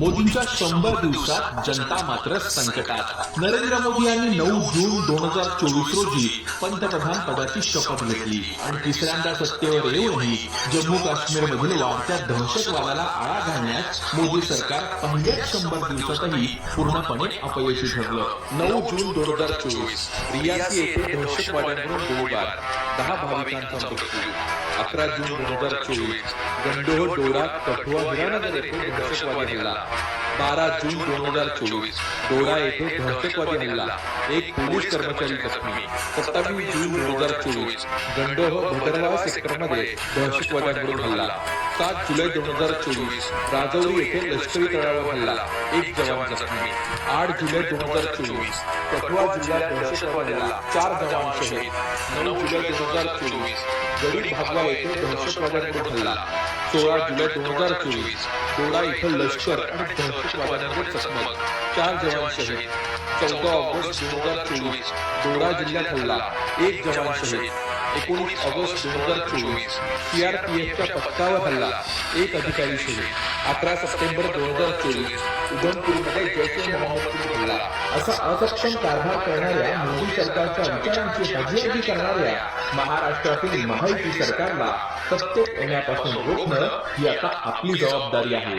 मोदींच्या शंभर दिवसात जनता मात्र संकटात. नरेंद्र मोदी यांनी नऊ जून दोन हजार चोवीस रोजी पंतप्रधान पदाची शपथ घेतली आणि तिसऱ्यांदा सत्तेवर येऊनही जम्मू काश्मीर मधील वाढत्या दहशतवादाला आळा घालण्यास मोदी सरकार पहिल्याच शंभर दिवसातही पूर्णपणे अपयशी ठरलं. नऊ जून दोन हजार चोवीस रियासी येथे दहशतवाद्यांकडून गोळीबार. दहा भाविकांचा मृत्यू. अकरा जून दोन हज़ार चोवीस, गंडोह, डोरा, कठुआ, हिरानगर येथे दहशतवादी हल्ला. बारा जून दोन हज़ार चोवीस डोडा येथे दहशतवादी हल्ला. एक पोलीस कर्मचारी जखमी. सत्तावीस जून दोन हज़ार चोवीस, गंडोह भदरवा सेक्टरमध्ये दहशतवाद्यांकडून हल्ला. सात जुलै दोन हजार चोवीस राजौरी येथे लष्करी तळावर हल्ला. एक जवान जखमी. आठ जुलै दोन हजार चोवीस कठुआ जिल्ह्यात दहशतवाद हल्ला चार जवान शहीद. नऊ जुलै दोन हजार चोवीस गरीब भागवा येथे दहशतवाद्यांवर हल्ला. सोळा जुलै दोन हजार चोवीस डोडा इथं लष्कर आणि दहशतवाद्यांवर चकमक. चार जवान शहीद. चौदा ऑगस्ट दोन हजार चोवीस डोडा जिल्ह्यात हल्ला. एक जवान शहीद. एकोणीस ऑगस्ट दोन हजार चोवीस सीआरपीएफच्या पथकावर हल्ला. एक अधिकारी शहीद. अकरा सप्टेंबर दोन हजार चोवीस उधमपूरमध्ये जैश ए मोहम्मदपूर हल्ला. असा असक्षम कारभार करणाऱ्या मोदी सरकारच्या विचारांची हजेरी करणाऱ्या महाराष्ट्रातील महायुती सरकारला सत्तेत येण्यापासून रोखणं ही आता आपली जबाबदारी आहे.